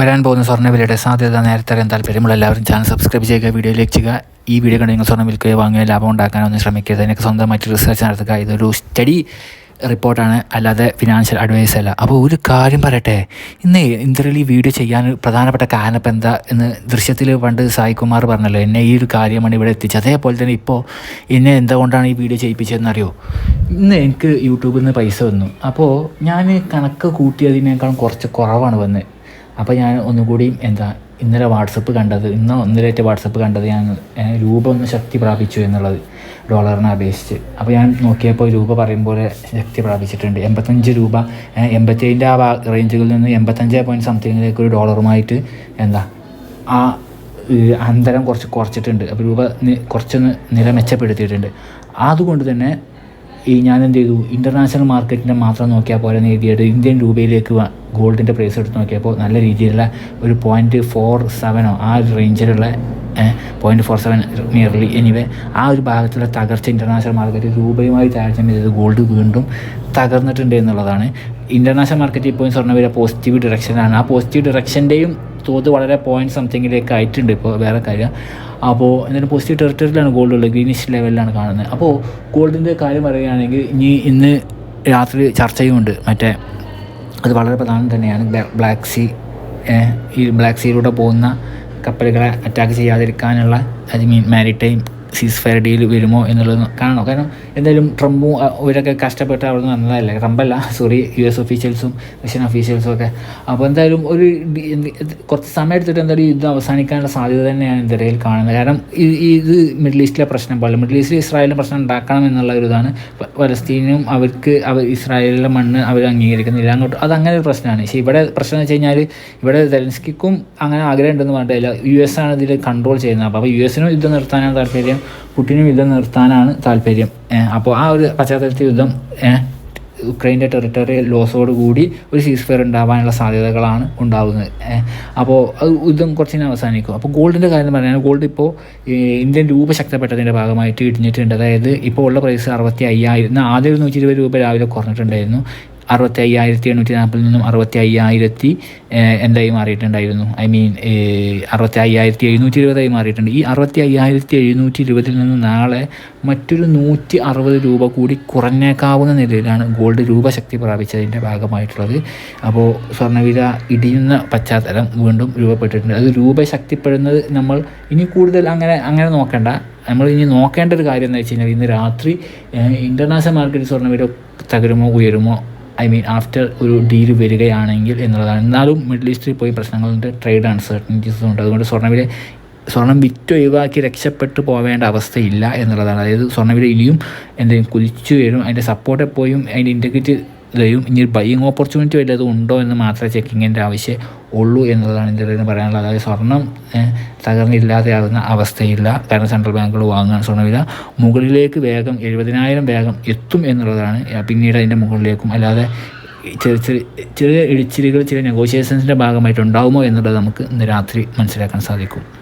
വരാൻ പോകുന്ന സ്വർണവിലയുടെ സാധ്യത നേരത്തെ അറിയാൻ താല്പര്യമുള്ള എല്ലാവരും ചാനൽ സബ്സ്ക്രൈബ് ചെയ്യുക വീഡിയോ ലൈക്ക് ചെയ്യുക. ഈ വീഡിയോ കണ്ട് നിങ്ങൾ സ്വർണം വിൽക്കുകയോ വാങ്ങുകയോ ലാഭം ഉണ്ടാക്കാനൊന്നും ശ്രമിക്കരുത്. എനിക്ക് സ്വന്തമായിട്ട് റിസർച്ച് നടത്തുക. ഇതൊരു സ്റ്റഡി റിപ്പോർട്ടാണ് അല്ലാതെ ഫിനാൻഷ്യൽ അഡ്വൈസ് അല്ല. അപ്പോൾ ഒരു കാര്യം പറയട്ടെ. ഇന്ന് ഇന്ത്യയിൽ ഈ വീഡിയോ ചെയ്യാൻ പ്രധാനപ്പെട്ട കാരണം ഇപ്പം എന്താ എന്ന് ദൃശ്യത്തിൽ പണ്ട് സായികുമാർ പറഞ്ഞല്ലോ എന്നെ ഈ ഒരു കാര്യമാണ് ഇവിടെ എത്തിച്ചത്. അതേപോലെ തന്നെ ഇപ്പോൾ എന്നെ എന്തുകൊണ്ടാണ് ഈ വീഡിയോ ചെയ്യിപ്പിച്ചതെന്ന് അറിയോ? ഇന്ന് എനിക്ക് യൂട്യൂബിൽ നിന്ന് പൈസ വന്നു. അപ്പോൾ ഞാൻ കണക്ക് കൂട്ടിയതിനേക്കാളും കുറച്ച് കുറവാണ് വന്നത് അപ്പോൾ ഞാൻ ഒന്നുകൂടി എന്താ ഇന്നലെ വാട്സപ്പ് കണ്ടത് ഇന്നോ ഇന്നലെയായിട്ട് വാട്സപ്പ് കണ്ടത് ഞാൻ രൂപ ഒന്ന് ശക്തി പ്രാപിച്ചു എന്നുള്ളത് ഡോളറിനെ അപേക്ഷിച്ച്. അപ്പോൾ ഞാൻ നോക്കിയപ്പോൾ രൂപ പറയും പോലെ ശക്തി പ്രാപിച്ചിട്ടുണ്ട്. എൺപത്തഞ്ച് രൂപ എൺപത്തേഴിന്റെ ആ റേഞ്ചുകളിൽ നിന്ന് എൺപത്തഞ്ച് പോയിന്റ് സംതിങ്ങിലേക്ക് ഒരു ഡോളറുമായിട്ട് എന്താ ആ അന്തരം കുറച്ച് കുറച്ചിട്ടുണ്ട്. അപ്പോൾ രൂപ കുറച്ചൊന്ന് നില മെച്ചപ്പെടുത്തിയിട്ടുണ്ട്. അതുകൊണ്ട് തന്നെ ഈ ഞാൻ എന്ത് ചെയ്തു ഇന്റർനാഷണൽ മാർക്കറ്റിനെ മാത്രം നോക്കിയാൽ പോലെ നേടിയത്. ഇന്ത്യൻ രൂപയിലേക്ക് ഗോൾഡിന്റെ പ്രൈസ് എടുത്ത് നോക്കിയപ്പോൾ നല്ല രീതിയിലുള്ള ഒരു പോയിന്റ് ഫോർ സെവനോ ആ ഒരു റേഞ്ചിലുള്ള point four seven nearly anyway ആ ഒരു ഭാഗത്തുള്ള തകർച്ച ഇന്റർനാഷണൽ മാർക്കറ്റ് രൂപയുമായി താരതമ്യം ചെയ്ത് ഗോൾഡ് വീണ്ടും തകർന്നിട്ടുണ്ട് എന്നുള്ളതാണ്. ഇന്റർനാഷണൽ മാർക്കറ്റ് ഇപ്പോൾ സ്വർണവില പോസിറ്റീവ് ഡിറക്ഷനാണ് ആ പോസിറ്റീവ് ഡിറക്ഷന്റെയും തോത് വളരെ പോയിന്റ് സംതിങ്ങിലേക്ക് ആയിട്ടുണ്ട്. ഇപ്പോൾ വേറെ കാര്യം അപ്പോൾ എന്നൊരു പോസിറ്റീവ് ടെറിട്ടറിയിലാണ് ഗോൾഡ് ഉള്ളത് ഗ്രീനിഷ് ലെവലിലാണ് കാണുന്നത്. അപ്പോൾ ഗോൾഡിന്റെ കാര്യം പറയുകയാണെങ്കിൽ ഇനി ഇന്ന് രാത്രി ചർച്ചയുമുണ്ട്. മറ്റേ അത് വളരെ പ്രധാനം തന്നെയാണ്. ബ്ലാ- ബ്ലാക്ക് സീ ഈ ബ്ലാക്ക് സീയിലൂടെ പോകുന്ന കപ്പലുകളെ attack ചെയ്യാതിരിക്കാനുള്ള I mean maritime ceasefire deal വരുമോ എന്നുള്ളത് കാണണം. കാരണം എന്തായാലും ട്രംപും ഇവരൊക്കെ കഷ്ടപ്പെട്ട് അവിടെ നിന്ന് വന്നതല്ലേ? ട്രംപല്ല സോറി യു എസ് ഒഫീഷ്യൽസും റഷ്യൻ ഒഫീഷ്യൽസും ഒക്കെ അപ്പോൾ എന്തായാലും ഒരു കുറച്ച് സമയം എടുത്തിട്ട് എന്തായാലും യുദ്ധം അവസാനിക്കാനുള്ള സാധ്യത തന്നെയാണ് ഇതിടയിൽ കാണുന്നത്. കാരണം ഇത് മിഡിൽ ഈസ്റ്റിലെ പ്രശ്നം പോലെ മിഡിൽ ഈസ്റ്റിൽ ഇസ്രായേലിന് പ്രശ്നം ഉണ്ടാക്കണം എന്നുള്ള ഒരു ഇതാണ് പലസ്തീനും അവർക്ക് അവർ ഇസ്രായേലിലെ മണ്ണ് അവർ അംഗീകരിക്കുന്നില്ല. അങ്ങോട്ട് അത് അങ്ങനെ ഒരു പ്രശ്നമാണ്. പക്ഷേ ഇവിടെ പ്രശ്നം എന്ന് വെച്ച് കഴിഞ്ഞാൽ ഇവിടെ സെലൻസ്കിക്കും അങ്ങനെ ആഗ്രഹം ഉണ്ടെന്ന് പറഞ്ഞിട്ടില്ല യു എസ് ആണ് ഇതിൽ കൺട്രോൾ ചെയ്യുന്നത്. അപ്പോൾ യു എസിനും യുദ്ധം നിർത്താനാണ് താല്പര്യം. പുട്ടിനും യുദ്ധം നിർത്താനാണ് താല്പര്യം. അപ്പോൾ ആ ഒരു പശ്ചാത്തലത്തിൽ യുദ്ധം ഉക്രൈന്റെ ടെറിട്ടറി ലോസോട് കൂടി ഒരു സീസ് ഫെയർ ഉണ്ടാവാനുള്ള സാധ്യതകളാണ് ഉണ്ടാകുന്നത് അപ്പോൾ അത് യുദ്ധം കുറച്ചിന് അവസാനിക്കും. അപ്പോൾ ഗോൾഡിന്റെ കാര്യം പറഞ്ഞാൽ ഗോൾഡ് ഇപ്പോൾ ഇന്ത്യൻ രൂപ ശക്തപ്പെട്ടതിന്റെ ഭാഗമായിട്ട് ഇടിഞ്ഞിട്ടുണ്ട്. അതായത് ഇപ്പോൾ ഉള്ള പ്രൈസ് അറുപത്തി അയ്യായിരം ആദ്യം ഒരു നൂറ്റി ഇരുപത് രൂപ രാവിലെ കുറഞ്ഞിട്ടുണ്ടായിരുന്നു. അറുപത്തി അയ്യായിരത്തി എണ്ണൂറ്റി നാൽപ്പതിൽ നിന്നും അറുപത്തി അയ്യായിരത്തി എന്തായി മാറിയിട്ടുണ്ടായിരുന്നു? ഐ മീൻ അറുപത്തി അയ്യായിരത്തി എഴുന്നൂറ്റി ഇരുപതായി മാറിയിട്ടുണ്ട്. ഈ അറുപത്തി അയ്യായിരത്തി എഴുന്നൂറ്റി ഇരുപതിൽ നിന്ന് നാളെ മറ്റൊരു നൂറ്റി അറുപത് രൂപ കൂടി കുറഞ്ഞേക്കാവുന്ന നിലയിലാണ് ഗോൾഡ് രൂപശക്തി പ്രാപിച്ചതിന്റെ ഭാഗമായിട്ടുള്ളത്. അപ്പോൾ സ്വർണവില ഇടിയുന്ന പശ്ചാത്തലം വീണ്ടും രൂപപ്പെട്ടിട്ടുണ്ട്. അത് രൂപശക്തിപ്പെടുന്നത് നമ്മൾ ഇനി കൂടുതൽ അങ്ങനെ അങ്ങനെ നോക്കേണ്ട. നമ്മൾ ഇനി നോക്കേണ്ട ഒരു കാര്യം എന്ന് വെച്ച് കഴിഞ്ഞാൽ ഇന്ന് രാത്രി ഇന്റർനാഷണൽ മാർക്കറ്റ് സ്വർണവില തകരുമോ ഉയരുമോ ഐ മീൻ ആഫ്റ്റർ ഒരു ഡീൽ വരികയാണെങ്കിൽ എന്നുള്ളതാണ്. എന്നാലും മിഡിൽ ഈസ്റ്റിൽ പോയി പ്രശ്നങ്ങളുണ്ട്. ട്രേഡ് അൺസർട്ടനിറ്റീസും ഉണ്ട്. അതുകൊണ്ട് സ്വർണവില സ്വർണം വിറ്റ് ഒഴിവാക്കി രക്ഷപ്പെട്ടു പോവേണ്ട അവസ്ഥയില്ല എന്നുള്ളതാണ്. അതായത് സ്വർണവില ഇനിയും എന്തെങ്കിലും കുതിച്ചു വരും. അതിന്റെ സപ്പോർട്ട് എപ്പോഴും അതിന്റെ ഇന്റഗ്രിറ്റി ഇതയും ഇനി ഒരു ബൈയിങ് ഓപ്പർച്യൂണിറ്റി വല്ലതും ഉണ്ടോ എന്ന് മാത്രമേ ചെക്കിങ്ങിന്റെ ആവശ്യം ഉള്ളൂ എന്നുള്ളതാണ് എന്റെ ഇതിന് പറയാനുള്ളത്. അതായത് സ്വർണം തകർന്നില്ലാതെയാകുന്ന അവസ്ഥയില്ല. കാരണം സെൻട്രൽ ബാങ്കുകൾ വാങ്ങാൻ സ്വർണവില മുകളിലേക്ക് വേഗം എഴുപതിനായിരം വേഗം എത്തും എന്നുള്ളതാണ്. പിന്നീട് അതിന്റെ മുകളിലേക്കും അല്ലാതെ ചെറിയ ചെറിയ ചെറിയ ഇടിച്ചിലുകൾ ചില നെഗോഷിയേഷൻസിന്റെ ഭാഗമായിട്ട് ഉണ്ടാകുമോ എന്നുള്ളത് നമുക്ക് ഇന്ന് രാത്രി മനസ്സിലാക്കാൻ സാധിക്കും.